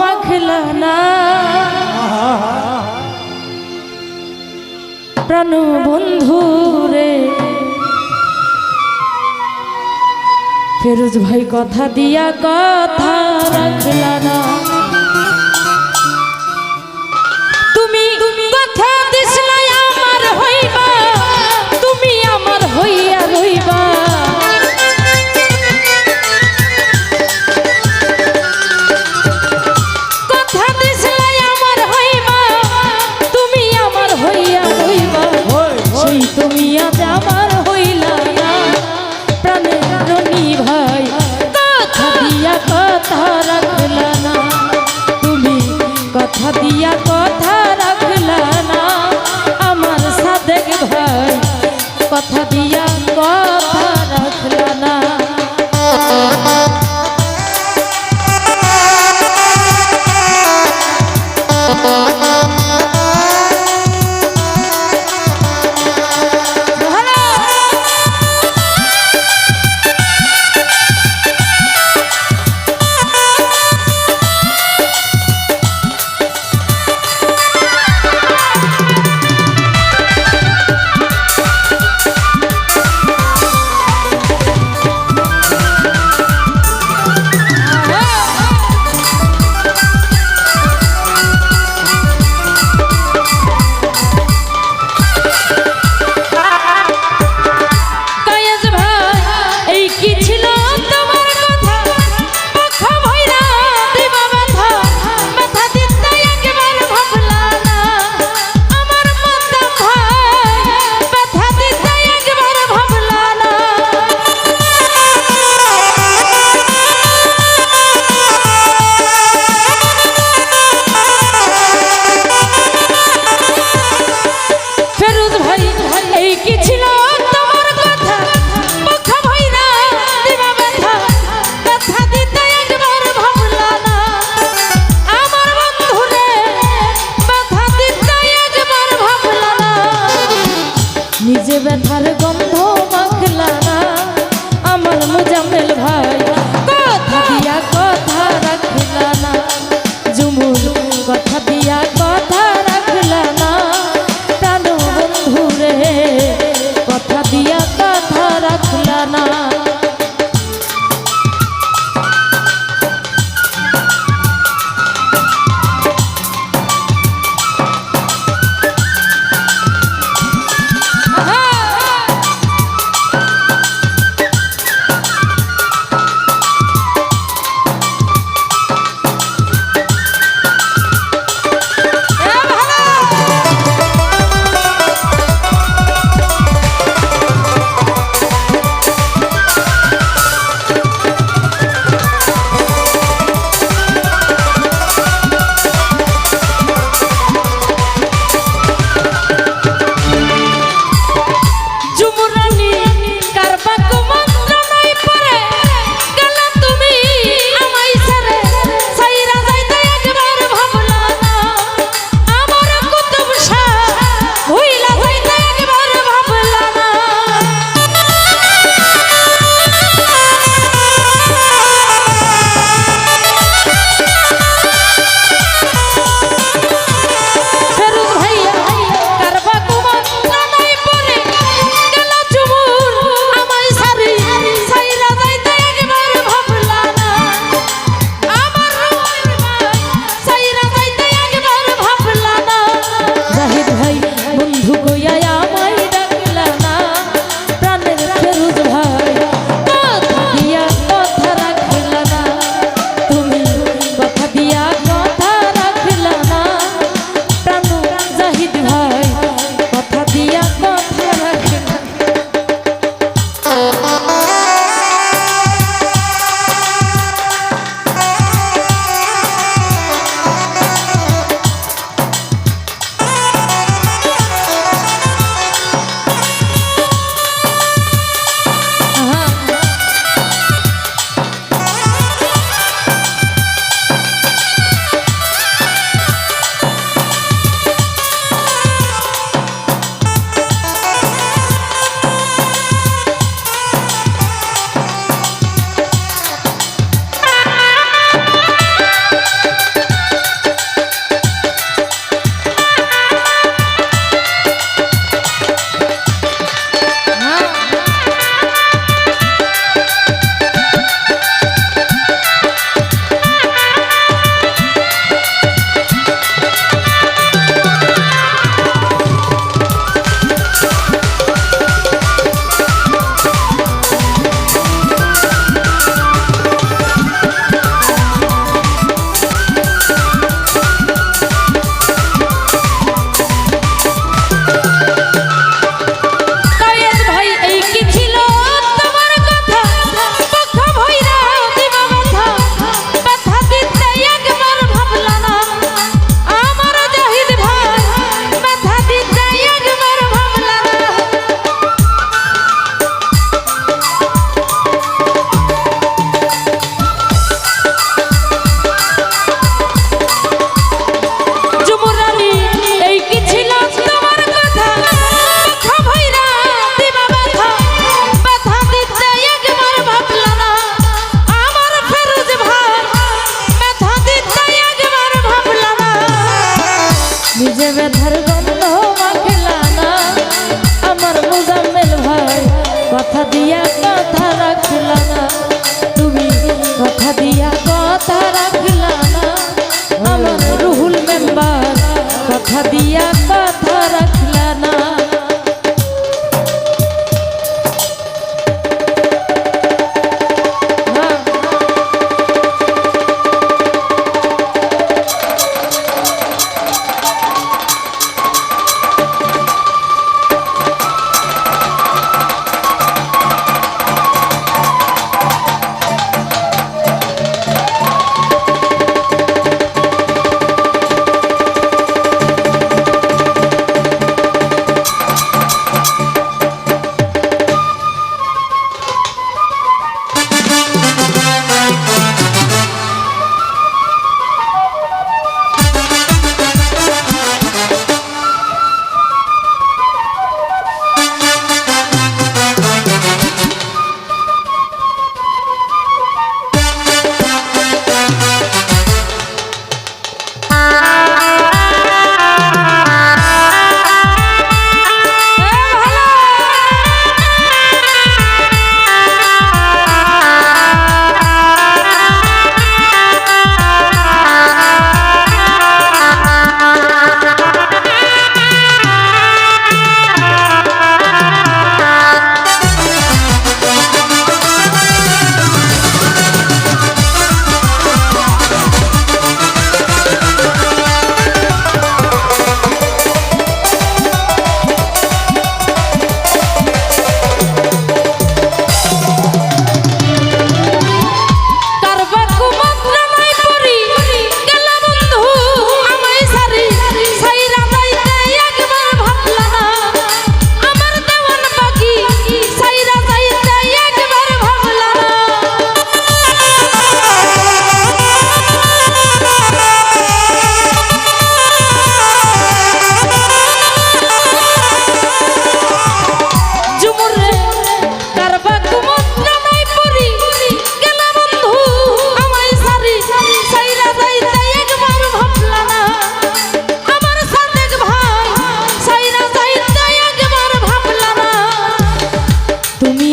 মাখলানা প্রাণ বন্ধু রে ফেরোজ ভাই কথা দিয়া কথা রাখলানা দিয়া কথা রাখ।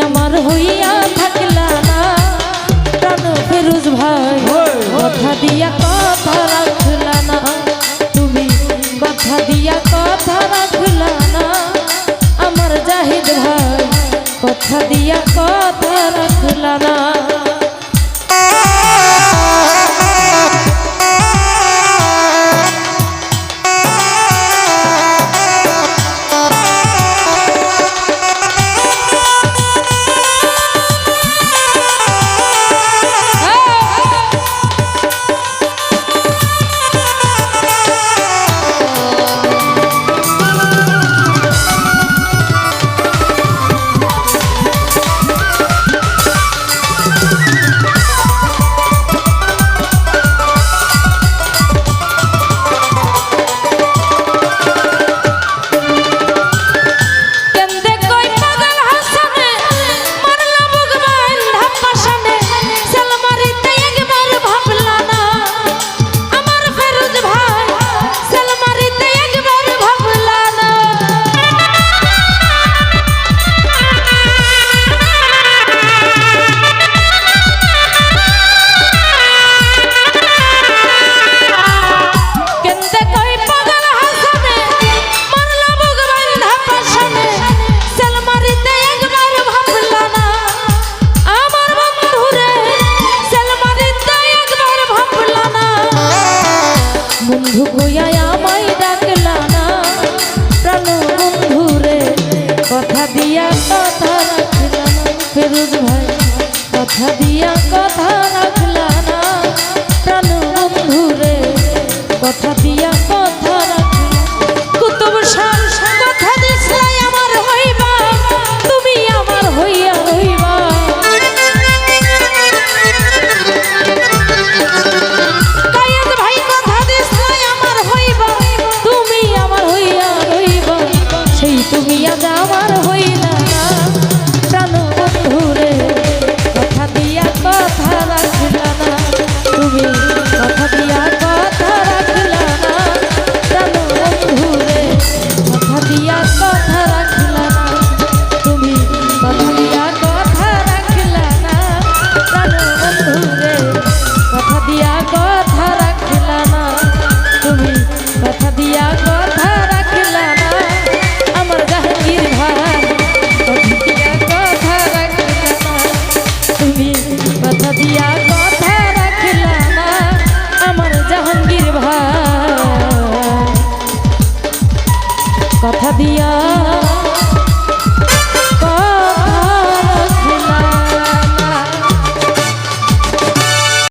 আমার হইয়া থাকলা না। প্রাণ ফেরুজ ভাই কথা দিয়া কথা রাখলা না। তুমি কথা দিয়া কথা রাখলা না। আমার জাহিদ ভাই কথা দিয়া কথা রাখলা না।